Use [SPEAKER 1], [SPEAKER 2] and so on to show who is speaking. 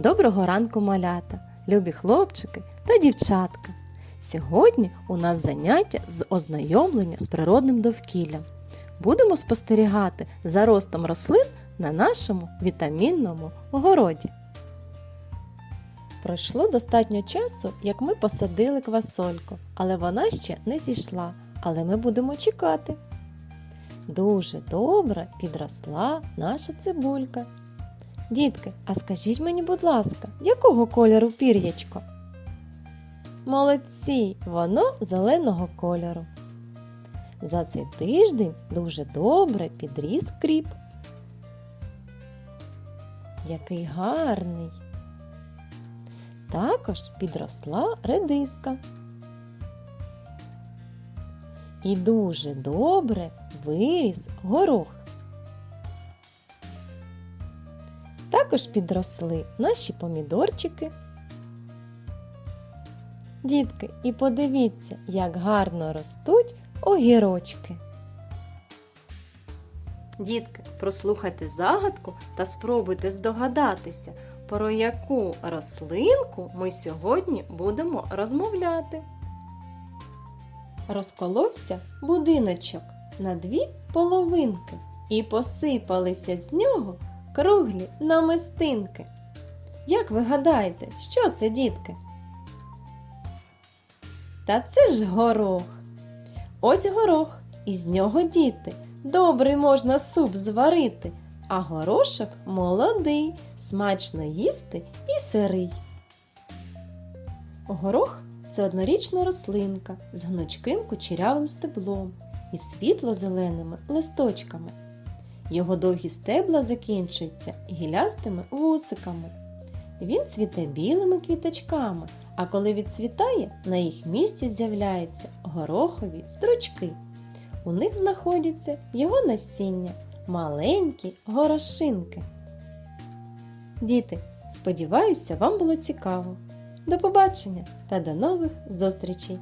[SPEAKER 1] Доброго ранку, малята, любі хлопчики та дівчатка. Сьогодні у нас заняття з ознайомлення з природним довкіллям. Будемо спостерігати за ростом рослин на нашому вітамінному городі. Пройшло достатньо часу, як ми посадили квасольку, але вона ще не зійшла, але ми будемо чекати. Дуже добре підросла наша цибулька. Дітки, а скажіть мені, будь ласка, якого кольору пір'ячко? Молодці, воно зеленого кольору. За цей тиждень дуже добре підріс кріп. Який гарний. Також підросла редиска. І дуже добре виріс горох. Також підросли наші помідорчики. Дітки, і подивіться, як гарно ростуть огірочки. Дітки, прослухайте загадку та спробуйте здогадатися, про яку рослинку ми сьогодні будемо розмовляти. Розколовся будиночок на дві половинки і посипалися з нього круглі намистинки. Як ви гадаєте, що це, дітки? Та це ж горох. Ось горох, із нього діти. Добрий можна суп зварити, а горошок молодий, смачно їсти і сирий. Горох це однорічна рослинка з гнучким кучерявим стеблом і світло-зеленими листочками. Його довгі стебла закінчуються гілястими вусиками. Він цвіте білими квіточками, а коли відцвітає, на їх місці з'являються горохові стручки. У них знаходяться його насіння, маленькі горошинки. Діти, сподіваюся, вам було цікаво. До побачення та до нових зустрічей!